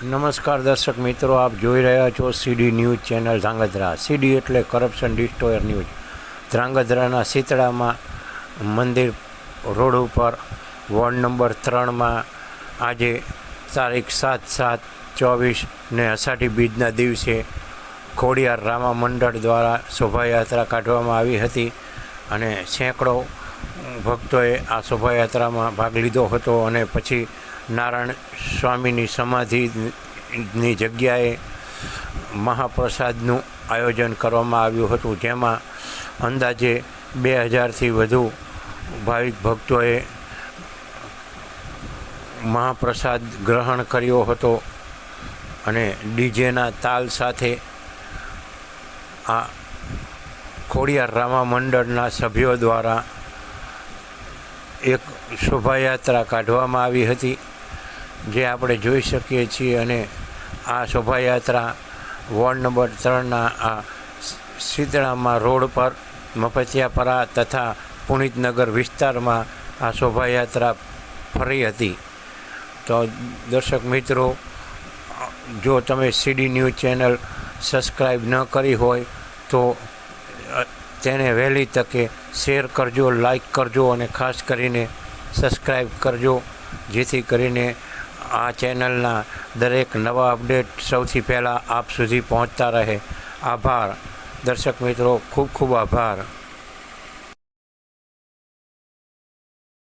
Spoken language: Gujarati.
નમસ્કાર દર્શક મિત્રો, આપ જોઈ રહ્યા છો CD news channel Dhrangadhra. CD એટલે કરપ્શન ડિસ્ટોયર ન્યૂઝ. ધ્રાંગધ્રાના શીતળામાં મંદિર રોડ ઉપર વોર્ડ નંબર ત્રણમાં આજે તારીખ સાત સાત ચોવીસ ને અષાઢી બીજના દિવસે ખોડિયાર રામા મંડળ દ્વારા શોભાયાત્રા કાઢવામાં આવી હતી અને સેંકડો ભક્તોએ આ શોભાયાત્રામાં ભાગ લીધો હતો અને પછી નારાયણ સ્વામીની સમાધિની જગ્યાએ મહાપ્રસાદનું આયોજન કરવામાં આવ્યું હતું. જેમાં અંદાજે બે હજારથી વધુ ભાવિક ભક્તોએ મહાપ્રસાદ ગ્રહણ કર્યો હતો અને ડીજેના તાલ સાથે આ ખોડિયાર રામા મંડળના સભ્યો દ્વારા એક શોભાયાત્રા કાઢવામાં આવી હતી. જે આપણે જોઈ શકીએ છીએ અને આ શોભાયાત્રા વોર્ડ નંબર ત્રણના આ શીતળામાં રોડ પર, મફતિયાપરા તથા પુનિતનગર વિસ્તારમાં આ શોભાયાત્રા ફરી હતી. તો દર્શક મિત્રો, જો તમે સીડી ન્યૂઝ ચેનલ સબસ્ક્રાઈબ ન કરી હોય, તો તેને વહેલી તકે શેર કરજો લાઈક કરજો અને ખાસ કરીને સબસ્ક્રાઈબ કરજો, જેથી કરીને આ ચેનલના દરેક નવા અપડેટ સૌથી પહેલાં આપ સુધી પહોંચતા રહે. આભાર. દર્શક મિત્રો, ખૂબ ખૂબ આભાર.